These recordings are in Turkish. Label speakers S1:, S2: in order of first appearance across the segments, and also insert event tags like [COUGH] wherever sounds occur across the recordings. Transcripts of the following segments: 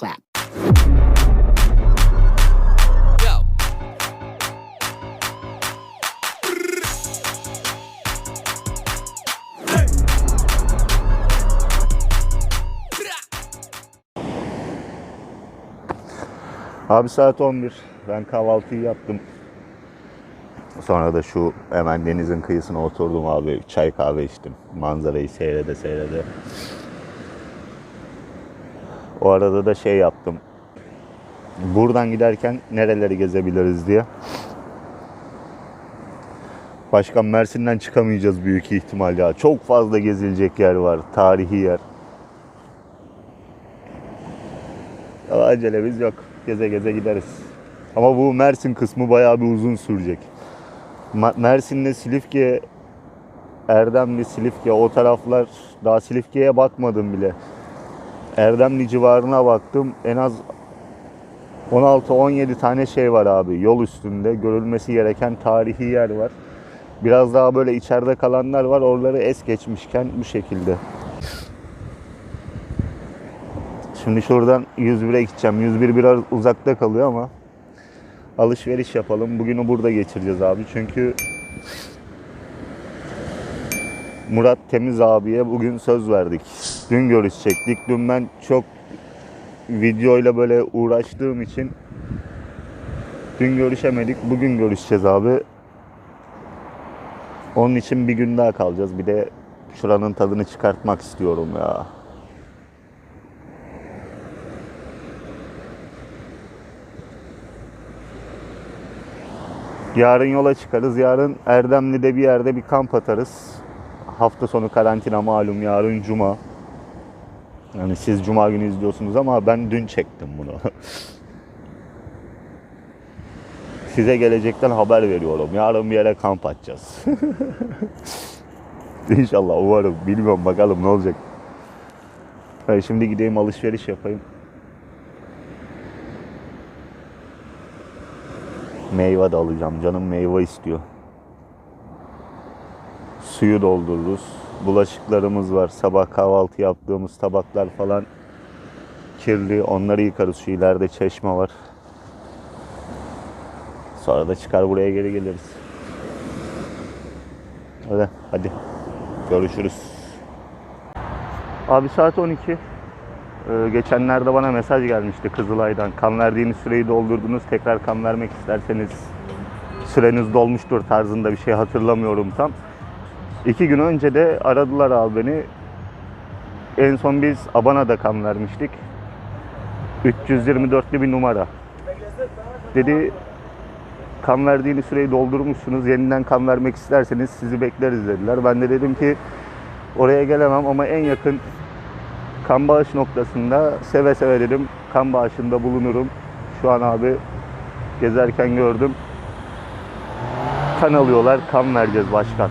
S1: clap.
S2: Abi saat 11. Ben kahvaltıyı yaptım. Sonra da şu hemen denizin kıyısına oturdum abi. Çay kahve içtim. Manzarayı seyrede seyrede. O arada da şey yaptım. Buradan giderken nereleri gezebiliriz diye. Başkan Mersin'den çıkamayacağız büyük ihtimal ya. Çok fazla gezilecek yer var. Tarihi yer. Ama acelemiz yok. Geze geze gideriz. Ama bu Mersin kısmı bayağı bir uzun sürecek. Mersin'le Silifke, Erdemli, Silifke o taraflar daha Silifke'ye bakmadım bile. Erdemli civarına baktım. En az 16-17 tane şey var abi. Yol üstünde görülmesi gereken tarihi yer var. Biraz daha böyle içeride kalanlar var. Oraları es geçmişken bu şekilde. Şimdi şuradan 101'e gideceğim. 101 biraz uzakta kalıyor ama alışveriş yapalım. Bugünü burada geçireceğiz abi. Çünkü Murat Temiz abiye bugün söz verdik. Dün görüşecektik. Dün ben çok videoyla böyle uğraştığım için dün görüşemedik. Bugün görüşeceğiz abi. Onun için bir gün daha kalacağız. Bir de şuranın tadını çıkartmak istiyorum ya. Yarın yola çıkarız. Yarın Erdemli'de bir yerde bir kamp atarız. Hafta sonu karantina malum yarın cuma. Yani siz cuma günü izliyorsunuz ama ben dün çektim bunu. [LAUGHS] Size gelecekten haber veriyorum. Yarın bir yere kamp atacağız. [LAUGHS] İnşallah umarım. Bilmiyorum bakalım ne olacak. Hayır, şimdi gideyim alışveriş yapayım. Meyve de alacağım. Canım meyve istiyor. Suyu doldururuz. Bulaşıklarımız var. Sabah kahvaltı yaptığımız tabaklar falan kirli. Onları yıkarız. Şu ileride çeşme var. Sonra da çıkar buraya geri geliriz. Öyle. Hadi. Görüşürüz. Abi saat 12. Ee, geçenlerde bana mesaj gelmişti Kızılay'dan. Kan verdiğiniz süreyi doldurdunuz. Tekrar kan vermek isterseniz süreniz dolmuştur tarzında bir şey hatırlamıyorum tam. İki gün önce de aradılar abi beni. En son biz Abana'da kan vermiştik. 324'lü bir numara. Dedi kan verdiğiniz süreyi doldurmuşsunuz. Yeniden kan vermek isterseniz sizi bekleriz dediler. Ben de dedim ki oraya gelemem ama en yakın kan bağış noktasında seve seve dedim kan bağışında bulunurum. Şu an abi gezerken gördüm. Kan alıyorlar, kan vereceğiz başkan.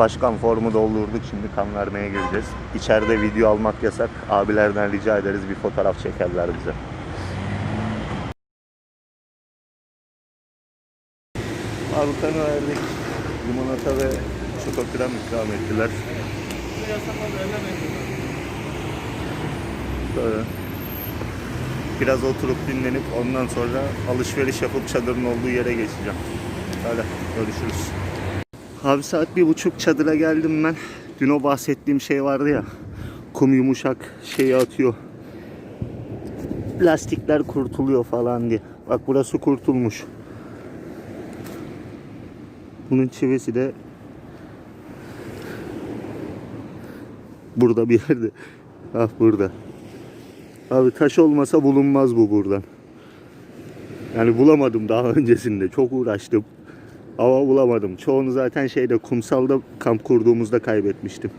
S2: Başkan formu doldurduk şimdi kan vermeye gireceğiz. İçeride video almak yasak. Abilerden rica ederiz bir fotoğraf çekerler bize. Abi kanı verdik. Limonata ve çoko krem ikram ettiler. Böyle. Biraz oturup dinlenip ondan sonra alışveriş yapıp çadırın olduğu yere geçeceğim. Öyle görüşürüz. Abi saat bir buçuk çadıra geldim ben. Dün o bahsettiğim şey vardı ya. Kum yumuşak şeyi atıyor. Lastikler kurtuluyor falan diye. Bak burası kurtulmuş. Bunun çivisi de burada bir yerde. Ah burada. Abi taş olmasa bulunmaz bu buradan. Yani bulamadım daha öncesinde. Çok uğraştım. Ava bulamadım. Çoğunu zaten şeyde kumsalda kamp kurduğumuzda kaybetmiştim.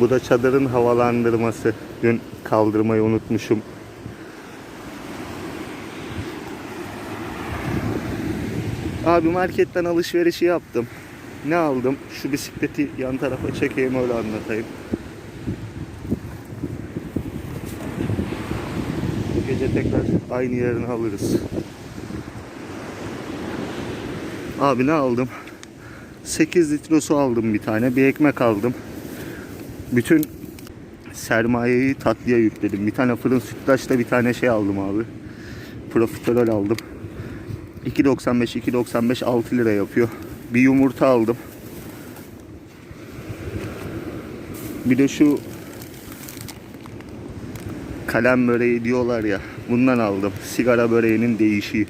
S2: Bu da çadırın havalandırması. Dün kaldırmayı unutmuşum. Abi marketten alışverişi yaptım. Ne aldım? Şu bisikleti yan tarafa çekeyim öyle anlatayım. Gece tekrar aynı yerini alırız. Abi ne aldım? 8 litre su aldım bir tane. Bir ekmek aldım. Bütün sermayeyi tatlıya yükledim. Bir tane fırın sütlaçta bir tane şey aldım abi. Profiterol aldım. 2.95 2.95 6 lira yapıyor. Bir yumurta aldım. Bir de şu kalem böreği diyorlar ya. Bundan aldım. Sigara böreğinin değişiği.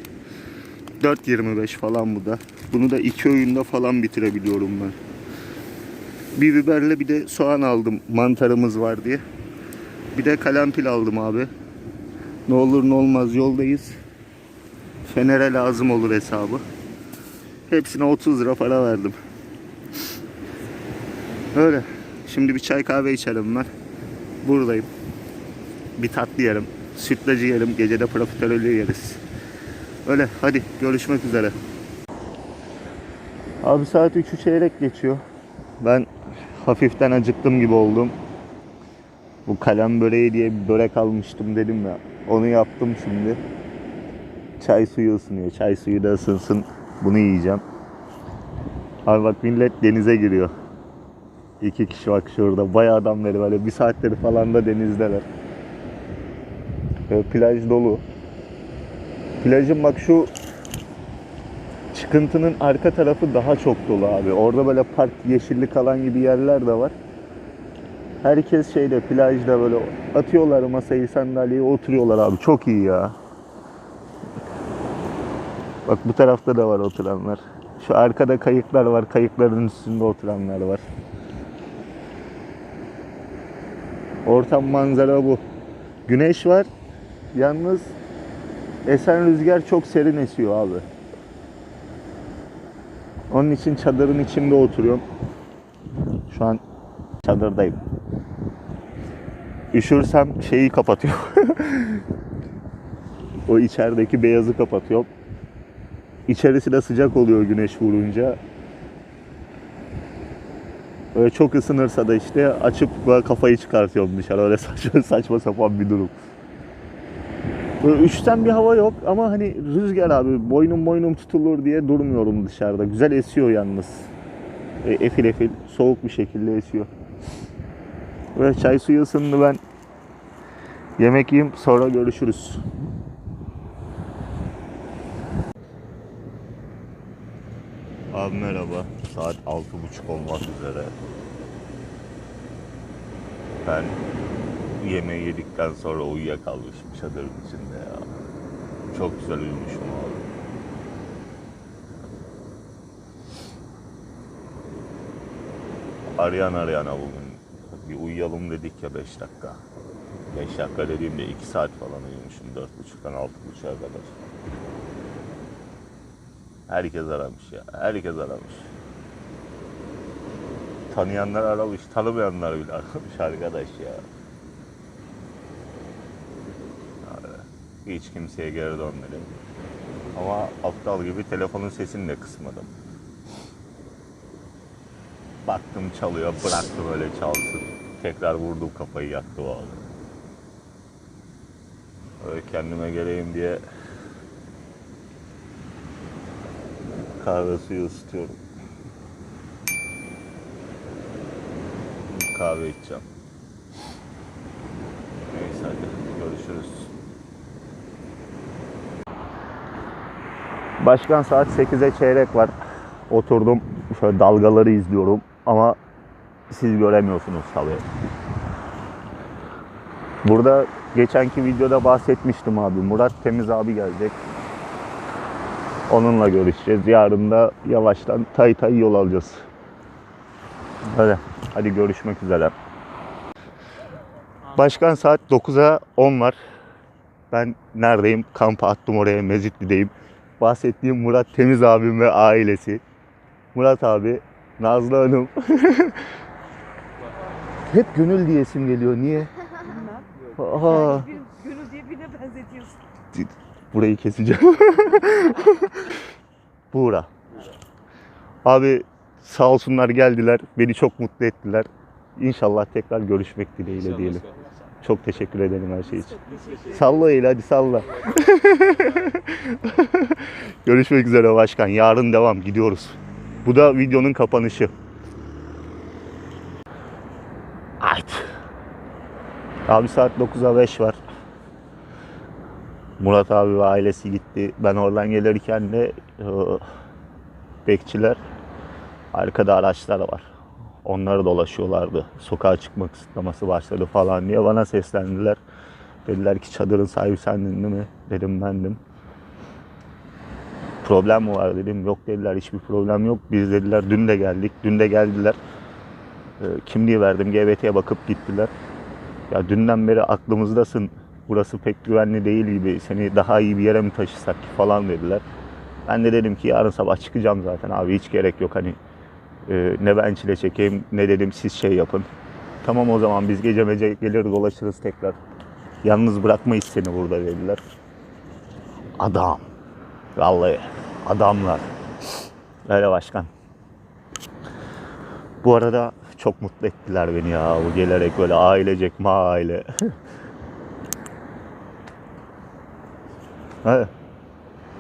S2: 4.25 falan bu da. Bunu da iki öğünde falan bitirebiliyorum ben. Bir biberle bir de soğan aldım. Mantarımız var diye. Bir de kalempil aldım abi. Ne olur ne olmaz yoldayız. Fener'e lazım olur hesabı. Hepsine 30 lira para verdim. Öyle. Şimdi bir çay kahve içerim ben. Buradayım. Bir tatlı yerim. Sütlacı yerim. Gecede profiterolü yeriz. Öyle hadi görüşmek üzere. Abi saat 3'ü çeyrek geçiyor. Ben hafiften acıktım gibi oldum. Bu kalem böreği diye bir börek almıştım dedim ya. Onu yaptım şimdi. Çay suyu ısınıyor. Çay suyu da ısınsın. Bunu yiyeceğim. Abi bak millet denize giriyor. İki kişi bak şurada. Bayağı adamları böyle bir saatleri falan da denizdeler. Böyle plaj dolu. Plajın bak şu çıkıntının arka tarafı daha çok dolu abi. Orada böyle park, yeşillik alan gibi yerler de var. Herkes şeyde plajda böyle atıyorlar masayı sandalyeye oturuyorlar abi. Çok iyi ya. Bak bu tarafta da var oturanlar. Şu arkada kayıklar var. Kayıkların üstünde oturanlar var. Ortam manzara bu. Güneş var. Yalnız esen rüzgar çok serin esiyor abi. Onun için çadırın içinde oturuyorum. Şu an çadırdayım. Üşürsem şeyi kapatıyor. [LAUGHS] o içerideki beyazı kapatıyorum. İçerisi de sıcak oluyor güneş vurunca. Öyle çok ısınırsa da işte açıp böyle kafayı çıkartıyorum dışarı. Öyle [LAUGHS] saçma, saçma sapan bir durum. Böyle üşüten bir hava yok ama hani rüzgar abi boynum boynum tutulur diye durmuyorum dışarıda. Güzel esiyor yalnız. E, efil efil soğuk bir şekilde esiyor. Böyle çay suyu ısındı ben. Yemek yiyeyim sonra görüşürüz. Abi merhaba. Saat altı buçuk olmak üzere. Ben yemeği yedikten sonra uyuyakalmışım çadırın içinde ya. Çok güzel uyumuşum abi. Arayan arayana bugün. Bir uyuyalım dedik ya 5 dakika. 5 dakika dediğimde 2 saat falan uyumuşum. 4.30'dan 6.30'a kadar. Herkes aramış ya. Herkes aramış. Tanıyanlar aramış, tanımayanlar bile aramış arkadaş ya. Hiç kimseye geri dönmedim. Ama aptal gibi telefonun sesini de kısmadım. Baktım çalıyor, bıraktım öyle çalsın. Tekrar vurdum kafayı yattı o. Öyle kendime geleyim diye kahve suyu ısıtıyorum. Kahve içeceğim. Neyse hadi görüşürüz. Başkan saat 8'e çeyrek var. Oturdum şöyle dalgaları izliyorum ama siz göremiyorsunuz tabii. Burada geçenki videoda bahsetmiştim abi. Murat Temiz abi gelecek. Onunla görüşeceğiz. Yarın da yavaştan tay tay yol alacağız. Hadi, hadi görüşmek üzere. Başkan saat 9'a 10 var. Ben neredeyim? Kampa attım oraya Mezitli'deyim. Bahsettiğim Murat Temiz abim ve ailesi. Murat abi, Nazlı Hanım. [LAUGHS] Hep gönül diyesim geliyor. Niye? Aha.
S1: Belki bir gönül diye birine benzetiyorsun.
S2: Burayı keseceğim. [LAUGHS] Buğra. Abi sağ olsunlar geldiler. Beni çok mutlu ettiler. İnşallah tekrar görüşmek dileğiyle diyelim. Çok teşekkür ederim her şey için. Salla el hadi salla. [LAUGHS] Görüşmek üzere başkan. Yarın devam gidiyoruz. Bu da videonun kapanışı. Haydi. Abi saat 9'a 5 var. Murat abi ve ailesi gitti. Ben oradan gelirken de e, bekçiler arkada araçlar var. Onları dolaşıyorlardı. Sokağa çıkma kısıtlaması başladı falan diye bana seslendiler. Dediler ki çadırın sahibi sendin değil mi? Dedim bendim. Problem mi var dedim. Yok dediler hiçbir problem yok. Biz dediler dün de geldik. Dün de geldiler. E, kimliği verdim. GBT'ye bakıp gittiler. Ya dünden beri aklımızdasın. Burası pek güvenli değil gibi. Seni daha iyi bir yere mi taşısak ki falan dediler. Ben de dedim ki yarın sabah çıkacağım zaten abi hiç gerek yok hani e, ne ben çile çekeyim ne dedim siz şey yapın. Tamam o zaman biz gece mece gelir dolaşırız tekrar. Yalnız bırakmayız seni burada dediler. Adam. Vallahi adamlar. Öyle başkan. Bu arada çok mutlu ettiler beni ya. Bu gelerek böyle ailecek ma. [LAUGHS]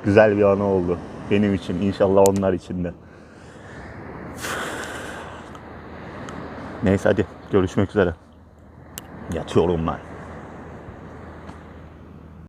S2: Güzel bir anı oldu. Benim için inşallah onlar için de. Neyse hadi görüşmek üzere. Yatıyorum ben.